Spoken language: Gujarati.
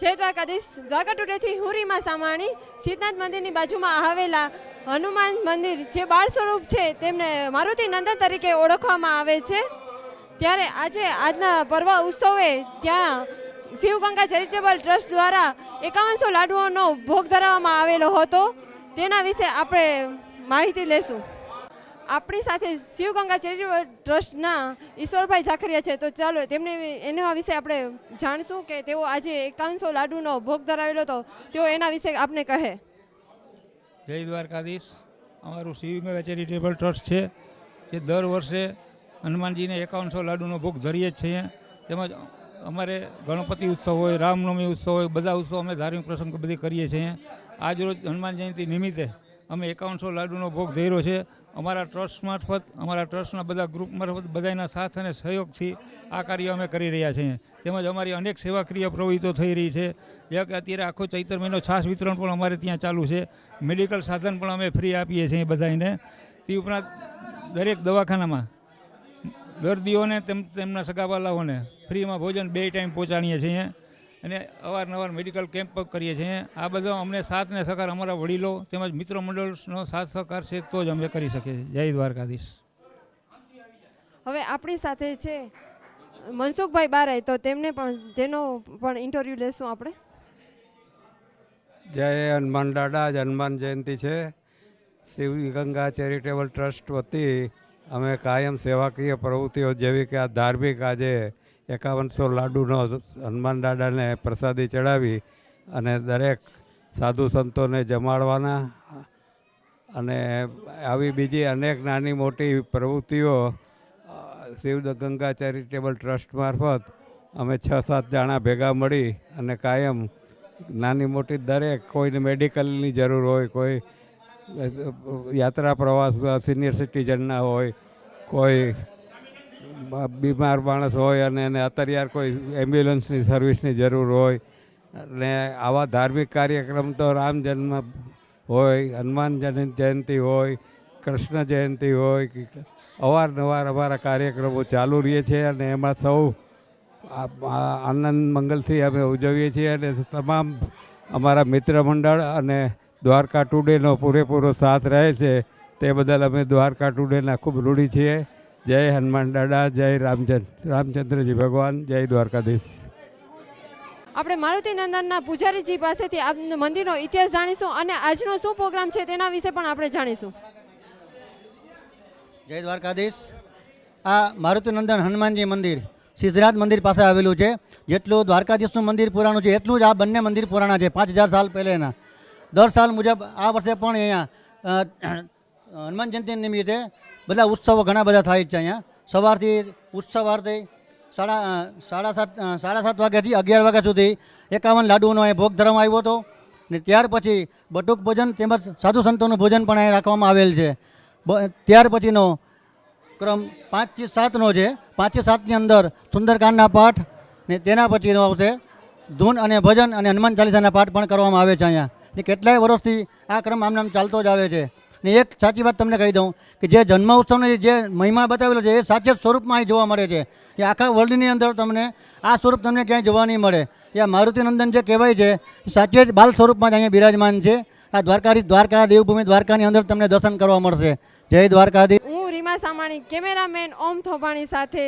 જય દ્વારકાધીશ દ્વારકા ટુડેથી હું રીમા સામાણી સિદ્ધનાથ મંદિરની બાજુમાં આવેલા હનુમાન મંદિર જે બાળ સ્વરૂપ છે તેમને મારુતિ નંદન તરીકે ઓળખવામાં આવે છે. ત્યારે આજે આજના પર્વ ઉત્સવે ત્યાં શિવગંગા ચેરિટેબલ ટ્રસ્ટ દ્વારા એકાવનસો લાડુઓનો ભોગ ધરાવવામાં આવેલો હતો. તેના વિશે આપણે માહિતી લેશું. આપણી સાથે શિવગંગા ચેરિટેબલ ટ્રસ્ટના ઈશ્વરભાઈ ઝાખરિયા છે, તો ચાલો તેમને એના વિશે આપણે જાણશું કે તેઓ આજે એકાવનસો લાડુનો ભોગ ધરાવેલો હતો. તેઓ એના વિશે આપને કહે. જય દ્વારકાધીશ. અમારું શિવગંગા ચેરિટેબલ ટ્રસ્ટ છે, જે દર વર્ષે હનુમાનજીને એકાવનસો લાડુનો ભોગ ધરીએ છીએ. તેમજ અમારે ગણપતિ ઉત્સવ હોય, રામનવમી ઉત્સવ હોય, બધા ઉત્સવ અમે ધાર્મિક પ્રસંગ બધી કરીએ છીએ. આજરોજ હનુમાન જયંતિ નિમિત્તે અમે એકાવનસો લાડુનો ભોગ ધર્યો છે. અમારા ટ્રસ્ટ મારફત, અમારા ટ્રસ્ટના બધા ગ્રુપ મારફત બધાના સાથ અને સહયોગથી આ કાર્ય અમે કરી રહ્યા છીએ. તેમજ અમારી અનેક સેવાક્રિય પ્રવૃત્તિઓ થઈ રહી છે. જેવા કે અત્યારે આખો ચૈત્ર મહિનો છાસ વિતરણ પણ અમારે ત્યાં ચાલુ છે. મેડિકલ સાધન પણ અમે ફ્રી આપીએ છીએ બધાને તે ઉપરાંત દરેક દવાખાનામાં દર્દીઓને તેમ, તેમના સગાવાલાઓને ફ્રીમાં ભોજન બે ટાઈમ પહોંચાડીએ છીએ. અને અવારનવાર મેડિકલ કેમ્પ કરીએ છીએ. આ બધો અમને સાથ ને સહકાર અમારા વડીલો તેમજ મિત્ર મંડળનો સાથ સહકાર છે તો જ અમે કરી શકીએ જય દ્વારકાધીશ. હવે આપણી સાથે છે મનસુખભાઈ બારાય તો તેમને પણ તેનો પણ ઇન્ટરવ્યૂ લેશું આપણે. જય હનુમાન દાદા જ હનુમાન જયંતિ છે. શિવ ગંગા ચેરિટેબલ ટ્રસ્ટ વતી અમે કાયમ સેવાકીય પ્રવૃત્તિઓ જેવી કે આ ધાર્મિક આજે એકાવનસો લાડુનો હનુમાન દાદાને પ્રસાદી ચડાવી અને દરેક સાધુ સંતોને જમાડવાના. અને આવી બીજી અનેક નાની મોટી પ્રવૃત્તિઓ શિવ ગંગા ચેરિટેબલ ટ્રસ્ટ મારફત અમે છ સાત જણા ભેગા મળી અને કાયમ નાની મોટી દરેક કોઈને મેડિકલની જરૂર હોય, કોઈ યાત્રા પ્રવાસ, સિનિયર સિટીઝનના હોય, કોઈ બીમાર માણસ હોય અને એને અત્યારે કોઈ એમ્બ્યુલન્સની સર્વિસની જરૂર હોય અને આવા ધાર્મિક કાર્યક્રમ તો રામ જન્મ હોય, હનુમાન જયંતિ હોય, કૃષ્ણ જયંતિ હોય અવારનવાર અમારા કાર્યક્રમો ચાલુ રહીએ છીએ અને એમાં સૌ આનંદ મંગલથી અમે ઉજવીએ છીએ અને તમામ અમારા મિત્ર મંડળ અને દ્વારકા ટુડેનો પૂરેપૂરો સાથ રહે છે. તે બદલ અમે દ્વારકા ટુડેના ખૂબ રૂઢી છીએ. જય હનુમાન દાદા જય રામચંદ્ર રામચંદ્રજી ભગવાન જય દ્વારકાધીશ. આપણે મારુતિ નંદનના પૂજારીજી પાસેથી આ મંદિરનો ઇતિહાસ જાણીશું અને આજનો શું પ્રોગ્રામ છે તેના વિશે પણ આપણે જાણીશું. જય દ્વારકાધીશ. આ મારુતિનંદન હનુમાનજી મંદિર સિદ્ધરાજ મંદિર પાસે આવેલું છે. જેટલું દ્વારકાધીશનું મંદિર પુરાણું છે એટલું જ આ બંને મંદિર પુરાણા છે પાંચ હજાર સાલ પહેલેના દર સાલ મુજબ આ વર્ષે પણ અહીંયા હનુમાન જયંતિ નિમિત્તે બધા ઉત્સવો ઘણા બધા થાય છે અહીંયા. સવારથી ઉત્સવ આરતી સાડા સાડા સાત સાડા સાત વાગ્યાથી અગિયાર વાગ્યા સુધી એકાવન લાડુનો અહીં ભોગ ધરવામાં આવ્યો હતો. ને ત્યાર પછી બટુક ભોજન તેમજ સાધુ સંતોનું ભોજન પણ અહીં રાખવામાં આવેલ છે. ત્યાર પછીનો ક્રમ પાંચથી સાતનો છે. પાંચથી સાતની અંદર સુંદરકાંડના પાઠ ને તેના પછીનો આવશે. ધૂન અને ભજન અને હનુમાન ચાલીસાના પાઠ પણ કરવામાં આવે છે અહીંયા. ને કેટલાય વર્ષથી આ ક્રમ આમ નામ ચાલતો જ આવે છે. ને એક સાચી વાત તમને કહી દઉં કે જે જન્મ ઉત્સવને જે મહિમા બતાવેલો છે, એ સાચે સ્વરૂપમાં અહીં જોવા મળે છે. કે આખા વર્લ્ડની અંદર તમને આ સ્વરૂપ તમને ક્યાંય જોવા નહીં મળે. એ મારુતિનંદન જે કહેવાય છે સાચે જ બાલ સ્વરૂપમાં જ અહીંયા બિરાજમાન છે. આ દ્વારકાધી દ્વારકા દેવભૂમિ દ્વારકાની અંદર તમને દર્શન કરવા મળશે. જય દ્વારકાધીશ. હું રીમા સામાણી, કેમેરામેન ઓમ થોભાણી સાથે